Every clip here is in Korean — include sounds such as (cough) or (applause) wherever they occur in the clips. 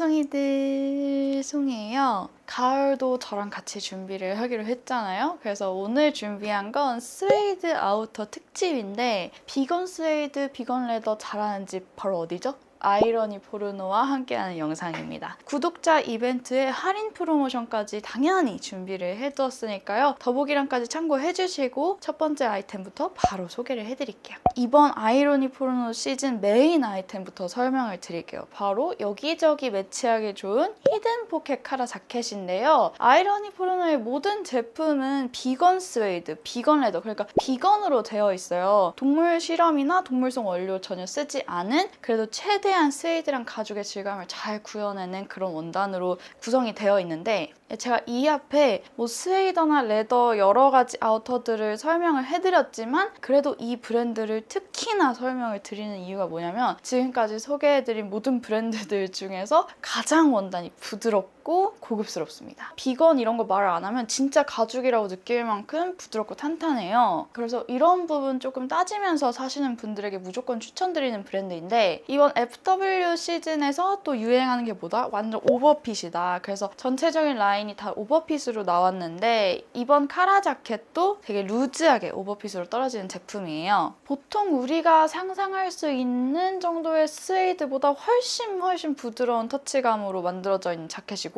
뽀송이들 송이에요. 가을도 저랑 같이 준비를 하기로 했잖아요. 그래서 오늘 준비한 건 스웨이드 아우터 특집인데 비건 스웨이드, 비건 레더 잘하는 집 바로 어디죠? 아이러니 포르노와 함께하는 영상입니다. 구독자 이벤트에 할인 프로모션까지 당연히 준비를 해두었으니까요. 더보기란까지 참고해주시고 첫 번째 아이템부터 바로 소개를 해드릴게요. 이번 아이러니 포르노 시즌 메인 아이템부터 설명을 드릴게요. 바로 여기저기 매치하기 좋은 히든 포켓 카라 자켓인데요. 아이러니 포르노의 모든 제품은 비건 스웨이드, 비건 레더, 그러니까 비건으로 되어 있어요. 동물 실험이나 동물성 원료 전혀 쓰지 않은 그래도 최대 한 스웨이드랑 가죽의 질감을 잘 구현해낸 그런 원단으로 구성이 되어 있는데 제가 이 앞에 뭐 스웨이더나 레더 여러 가지 아우터들을 설명을 해드렸지만 그래도 이 브랜드를 특히나 설명을 드리는 이유가 뭐냐면 지금까지 소개해드린 모든 브랜드들 중에서 가장 원단이 부드럽고 고급스럽습니다. 비건 이런 거 말을 안 하면 진짜 가죽이라고 느낄 만큼 부드럽고 탄탄해요. 그래서 이런 부분 조금 따지면서 사시는 분들에게 무조건 추천드리는 브랜드인데 이번 FW 시즌에서 또 유행하는 게 뭐다? 완전 오버핏이다. 그래서 전체적인 라인이 다 오버핏으로 나왔는데 이번 카라 자켓도 되게 루즈하게 오버핏으로 떨어지는 제품이에요. 보통 우리가 상상할 수 있는 정도의 스웨이드보다 훨씬 훨씬 부드러운 터치감으로 만들어져 있는 자켓이고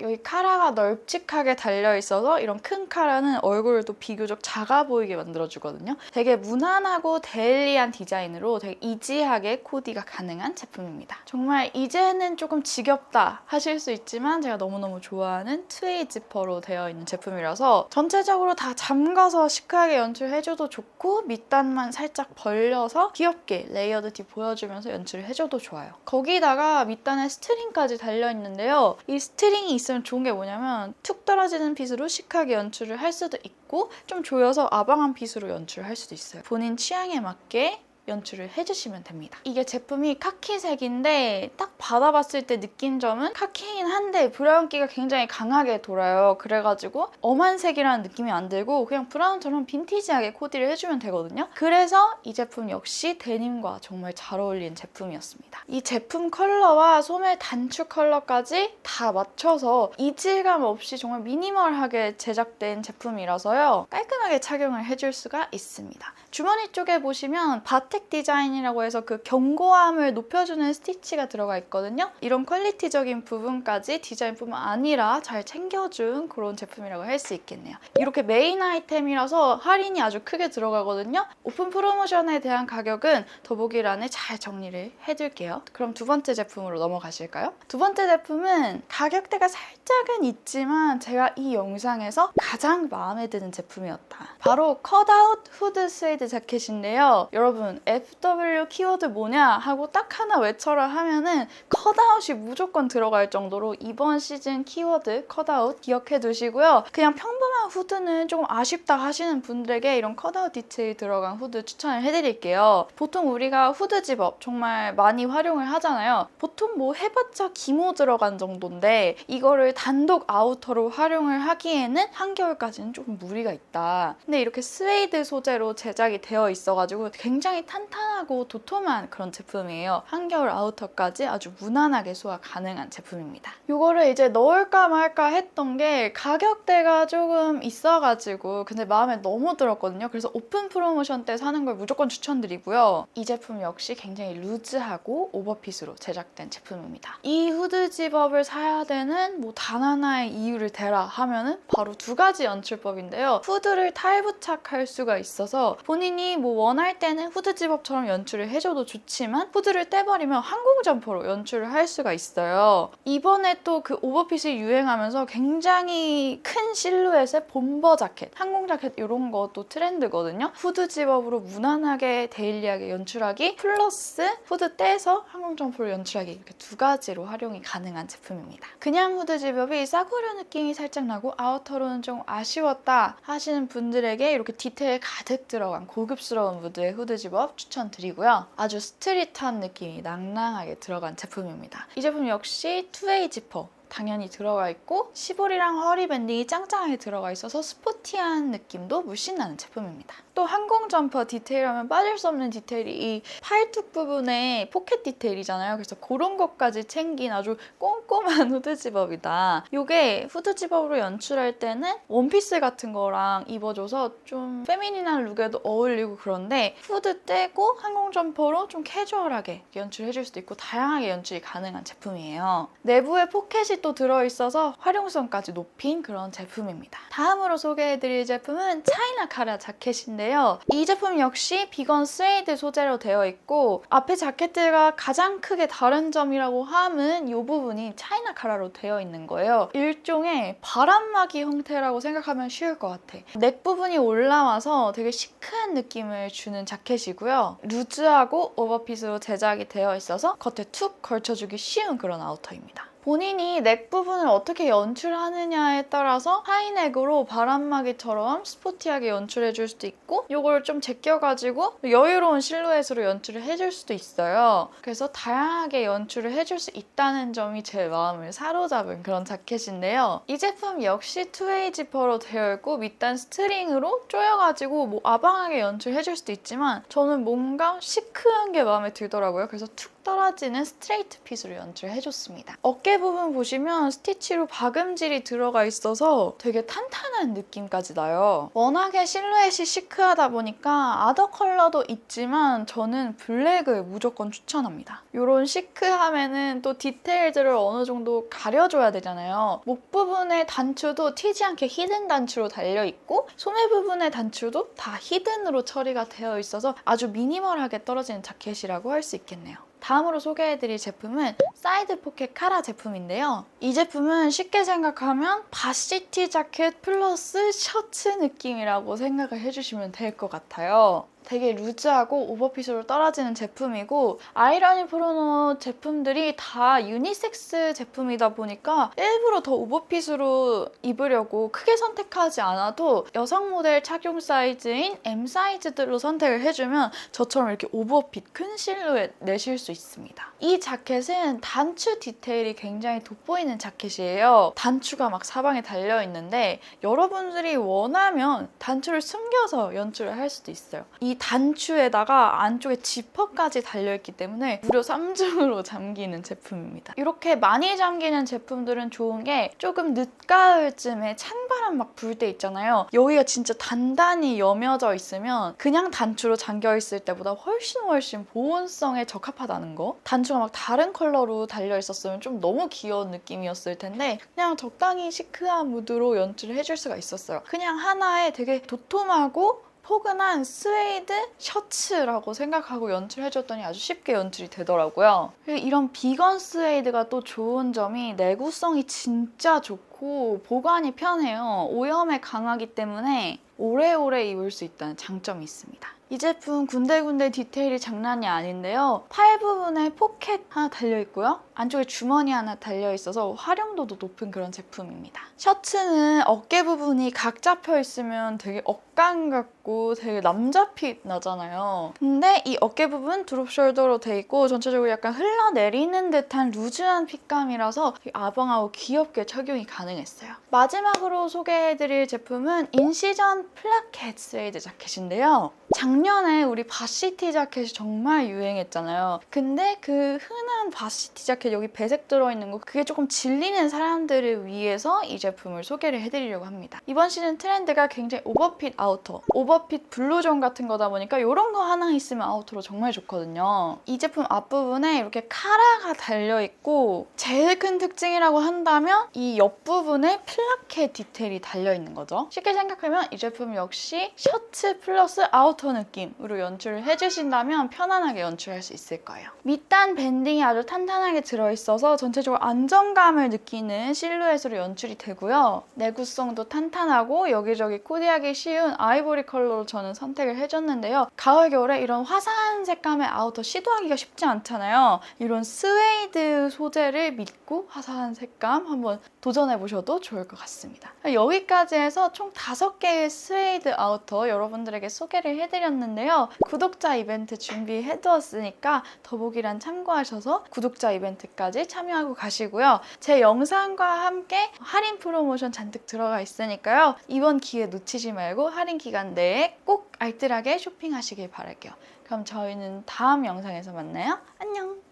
여기 카라가 널찍하게 달려 있어서 이런 큰 카라는 얼굴을 또 비교적 작아 보이게 만들어주거든요. 되게 무난하고 데일리한 디자인으로 되게 이지하게 코디가 가능한 제품입니다. 정말 이제는 조금 지겹다 하실 수 있지만 제가 너무너무 좋아하는 트웨이 지퍼로 되어 있는 제품이라서 전체적으로 다 잠가서 시크하게 연출해줘도 좋고 밑단만 살짝 벌려서 귀엽게 레이어드 티 보여주면서 연출을 해줘도 좋아요. 거기다가 밑단에 스트링까지 달려있는데요. 이 스트링이 있으면 좋은 게 뭐냐면 툭 떨어지는 핏으로 시크하게 연출을 할 수도 있고 좀 조여서 아방한 핏으로 연출할 수도 있어요. 본인 취향에 맞게 연출을 해주시면 됩니다. 이게 제품이 카키색인데 딱 받아봤을 때 느낀 점은 카키이긴 한데 브라운기가 굉장히 강하게 돌아요. 그래가지고 엄한 색이라는 느낌이 안 들고 그냥 브라운처럼 빈티지하게 코디를 해주면 되거든요. 그래서 이 제품 역시 데님과 정말 잘 어울리는 제품이었습니다. 이 제품 컬러와 소매 단추 컬러까지 다 맞춰서 이질감 없이 정말 미니멀하게 제작된 제품이라서요. 깔끔하게 착용을 해줄 수가 있습니다. 주머니 쪽에 보시면 바텍 디자인이라고 해서 그 견고함을 높여주는 스티치가 들어가 있거든요. 이런 퀄리티적인 부분까지 디자인뿐만 아니라 잘 챙겨준 그런 제품이라고 할 수 있겠네요. 이렇게 메인 아이템이라서 할인이 아주 크게 들어가거든요. 오픈 프로모션에 대한 가격은 더보기란에 잘 정리를 해둘게요. 그럼 두 번째 제품으로 넘어가실까요? 두 번째 제품은 가격대가 살짝은 있지만 제가 이 영상에서 가장 마음에 드는 제품이었다. 바로 컷아웃 후드 스웨 이드 자켓인데요. 여러분 FW 키워드 뭐냐 하고 딱 하나 외쳐라 하면은 컷아웃이 무조건 들어갈 정도로 이번 시즌 키워드 컷아웃 기억해 두시고요. 그냥 평범한 후드는 조금 아쉽다 하시는 분들에게 이런 컷아웃 디테일 들어간 후드 추천을 해드릴게요. 보통 우리가 후드 집업 정말 많이 활용을 하잖아요. 보통 뭐 해봤자 기모 들어간 정도인데 이거를 단독 아우터로 활용을 하기에는 한겨울까지는 조금 무리가 있다. 근데 이렇게 스웨이드 소재로 제작 이 되어 있어가지고 굉장히 탄탄하고 도톰한 그런 제품이에요. 한겨울 아우터까지 아주 무난하게 소화 가능한 제품입니다. 이거를 이제 넣을까 말까 했던 게 가격대가 조금 있어가지고 근데 마음에 너무 들었거든요. 그래서 오픈 프로모션 때 사는 걸 무조건 추천드리고요. 이 제품 역시 굉장히 루즈하고 오버핏으로 제작된 제품입니다. 이 후드 집업을 사야 되는 뭐 단 하나의 이유를 대라 하면은 바로 두 가지 연출법인데요. 후드를 탈부착할 수가 있어서 본인이 뭐 원할 때는 후드 집업처럼 연출을 해줘도 좋지만 후드를 떼버리면 항공 점퍼로 연출을 할 수가 있어요. 이번에 또 그 오버핏이 유행하면서 굉장히 큰 실루엣의 bomber 자켓, 항공 자켓 이런 것도 트렌드거든요. 후드 집업으로 무난하게 데일리하게 연출하기 플러스 후드 떼서 항공 점퍼로 연출하기 이렇게 두 가지로 활용이 가능한 제품입니다. 그냥 후드 집업이 싸구려 느낌이 살짝 나고 아우터로는 좀 아쉬웠다 하시는 분들에게 이렇게 디테일 가득 들어간 고급스러운 무드의 후드 집업 추천드리고요. 아주 스트릿한 느낌이 낭낭하게 들어간 제품입니다. 이 제품 역시 투웨이 지퍼 당연히 들어가 있고 시볼이랑 허리 밴딩이 짱짱하게 들어가 있어서 스포티한 느낌도 물씬 나는 제품입니다. 또 항공 점퍼 디테일하면 빠질 수 없는 디테일이 이 팔뚝 부분에 포켓 디테일이잖아요. 그래서 그런 것까지 챙긴 아주 꼼꼼한 (laughs) 후드 집업이다. 이게 후드 집업으로 연출할 때는 원피스 같은 거랑 입어줘서 좀 페미닌한 룩에도 어울리고 그런데 후드 떼고 항공 점퍼로 좀 캐주얼하게 연출해줄 수도 있고 다양하게 연출이 가능한 제품이에요. 내부에 포켓이 또 들어있어서 활용성까지 높인 그런 제품입니다. 다음으로 소개해드릴 제품은 차이나 카라 자켓인데 요. 이 제품 역시 비건 스웨이드 소재로 되어 있고 앞에 자켓들과 가장 크게 다른 점이라고 함은 이 부분이 차이나 카라로 되어 있는 거예요. 일종의 바람막이 형태라고 생각하면 쉬울 것 같아. 넥 부분이 올라와서 되게 시크한 느낌을 주는 자켓이고요. 루즈하고 오버핏으로 제작이 되어 있어서 겉에 툭 걸쳐주기 쉬운 그런 아우터입니다. 본인이 넥 부분을 어떻게 연출하느냐에 따라서 하이넥으로 바람막이처럼 스포티하게 연출해 줄 수도 있고 이걸 좀 제껴가지고 여유로운 실루엣으로 연출을 해줄 수도 있어요. 그래서 다양하게 연출을 해줄 수 있다는 점이 제 마음을 사로잡은 그런 자켓인데요. 이 제품 역시 투웨이 지퍼로 되어 있고 밑단 스트링으로 조여가지고 뭐 아방하게 연출해 줄 수도 있지만 저는 뭔가 시크한 게 마음에 들더라고요. 그래서 툭 떨어지는 스트레이트 핏으로 연출해줬습니다. 어깨 부분 보시면 스티치로 박음질이 들어가 있어서 되게 탄탄한 느낌까지 나요. 워낙에 실루엣이 시크하다 보니까 아더 컬러도 있지만 저는 블랙을 무조건 추천합니다. 이런 시크함에는 또 디테일들을 어느 정도 가려줘야 되잖아요. 목 부분의 단추도 튀지 않게 히든 단추로 달려있고 소매 부분의 단추도 다 히든으로 처리가 되어 있어서 아주 미니멀하게 떨어지는 자켓이라고 할 수 있겠네요. 다음으로 소개해드릴 제품은 사이드 포켓 카라 제품인데요. 이 제품은 쉽게 생각하면 바시티 자켓 플러스 셔츠 느낌이라고 생각을 해주시면 될 것 같아요. 되게 루즈하고 오버핏으로 떨어지는 제품이고 아이러니 프로노 제품들이 다 유니섹스 제품이다 보니까 일부러 더 오버핏으로 입으려고 크게 선택하지 않아도 여성 모델 착용 사이즈인 M 사이즈들로 선택을 해주면 저처럼 이렇게 오버핏 큰 실루엣 내실 수 있습니다. 이 자켓은 단추 디테일이 굉장히 돋보이는 자켓이에요. 단추가 막 사방에 달려 있는데 여러분들이 원하면 단추를 숨겨서 연출을 할 수도 있어요. 이 단추에다가 안쪽에 지퍼까지 달려있기 때문에 무려 3중으로 (laughs) 잠기는 제품입니다. 이렇게 많이 잠기는 제품들은 좋은 게 조금 늦가을쯤에 찬바람 막 불 때 있잖아요. 여기가 진짜 단단히 여며져 있으면 그냥 단추로 잠겨 있을 때보다 훨씬 훨씬 보온성에 적합하다는 거. 단추가 막 다른 컬러로 달려 있었으면 좀 너무 귀여운 느낌이었을 텐데 그냥 적당히 시크한 무드로 연출을 해줄 수가 있었어요. 그냥 하나에 되게 도톰하고 포근한 스웨이드 셔츠라고 생각하고 연출해줬더니 아주 쉽게 연출이 되더라고요. 이런 비건 스웨이드가 또 좋은 점이 내구성이 진짜 좋고 보관이 편해요. 오염에 강하기 때문에 오래오래 입을 수 있다는 장점이 있습니다. 이 제품 군데군데 디테일이 장난이 아닌데요. 팔 부분에 포켓 하나 달려있고요. 안쪽에 주머니 하나 달려있어서 활용도도 높은 그런 제품입니다. 셔츠는 어깨 부분이 각 잡혀 있으면 되게 억강 같고 되게 남자 핏 나잖아요. 근데 이 어깨 부분 드롭 숄더로 돼 있고 전체적으로 약간 흘러내리는 듯한 루즈한 핏감이라서 아방하고 귀엽게 착용이 가능했어요. 마지막으로 소개해드릴 제품은 인시전 플라켓 스웨이드 자켓인데요. 작년에 우리 바시티 자켓이 정말 유행했잖아요. 근데 그 흔한 바시티 자켓 여기 배색 들어있는 거 그게 조금 질리는 사람들을 위해서 이 제품을 소개를 해드리려고 합니다. 이번 시즌 트렌드가 굉장히 오버핏 아우터, 오버핏 블루존 같은 거다 보니까 이런 거 하나 있으면 아우터로 정말 좋거든요. 이 제품 앞부분에 이렇게 카라가 달려있고 제일 큰 특징이라고 한다면 이 옆부분에 플라켓 디테일이 달려있는 거죠. 쉽게 생각하면 이 제품 역시 셔츠 플러스 아우터 느낌으로 연출을 해주신다면 편안하게 연출할 수 있을 거예요. 밑단 밴딩이 아주 탄탄하게 들어있어서 전체적으로 안정감을 느끼는 실루엣으로 연출이 되고요. 내구성도 탄탄하고 여기저기 코디하기 쉬운 아이보리 컬러로 저는 선택을 해줬는데요. 가을, 겨울에 이런 화사한 색감의 아우터 시도하기가 쉽지 않잖아요. 이런 스웨이드 소재를 믿고 화사한 색감 한번 도전해보시면 알아보셔도 좋을 것 같습니다. 여기까지 해서 총 5개의 스웨이드 아우터 여러분들에게 소개를 해드렸는데요. 구독자 이벤트 준비해두었으니까 더보기란 참고하셔서 구독자 이벤트까지 참여하고 가시고요. 제 영상과 함께 할인 프로모션 잔뜩 들어가 있으니까요. 이번 기회 놓치지 말고 할인 기간 내에 꼭 알뜰하게 쇼핑하시길 바랄게요. 그럼 저희는 다음 영상에서 만나요. 안녕!